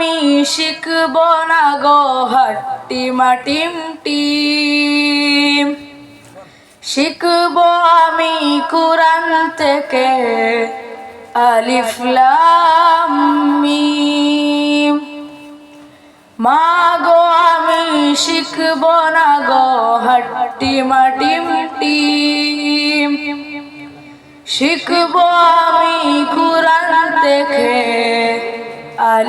আমি শিখব না গো হাট্টি মাটিম টিম। শিখব আমি কোরআন থেকে আলিফ লাম মিম। মা গো আমি শিখব না গো হাট্টি মাটিম টিম। শিখব আমি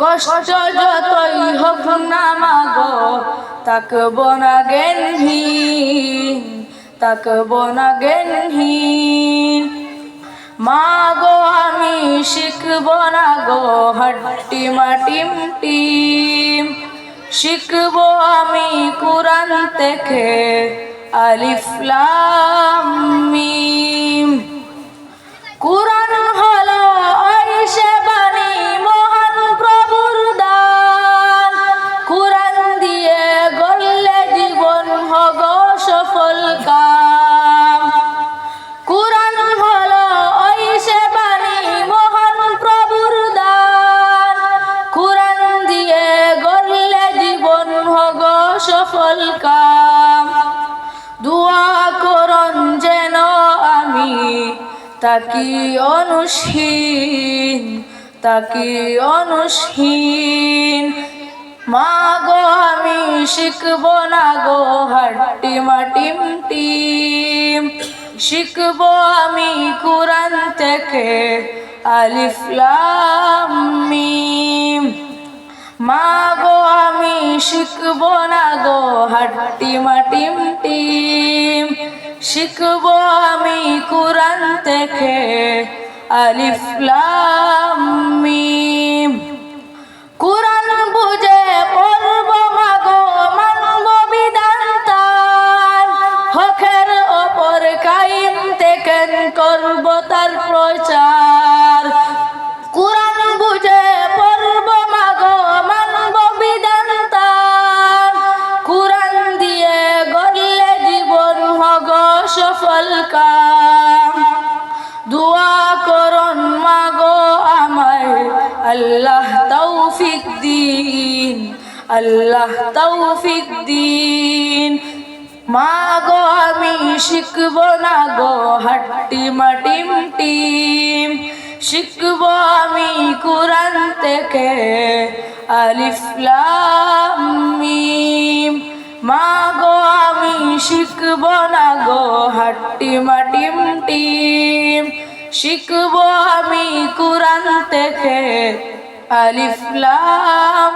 কষ্ট যতই হোক না মাগো তাকব না জ্ঞানহীন তাকব না জ্ঞানহীন। মাগো, আমি শিখব না গো হাট্টি মাটিম টিম। শিখব আমি কোরআন থেকে আলিফ লাম মিম। তাকি অনুসীন তাকি অনুসীন। মা গো আমি শিখব না গো হাট্টি মাটিম টিম। শিখব আমি কোরআন থেকে আলিফলাম মিম। মা গো আমি শিখব না গো হাট্টি মাটিম টিম। শিখব আমি কোরআন থেকে আলিফ সফল কাম দোয়া করন মাগো আমায়। আল্লাহ তৌফিক দিন, আল্লাহ তৌফিক দিন। মাগো আমি শিখব না গো হাট্টি মাটিম টিম। শিখব আমি কোরআন থেকে আলিফ লাম মিম। মাগো আমি শিখব না গো হাট্টি মাটিম টিম। শিখব আমি কোরআন থেকে আলিফ লাম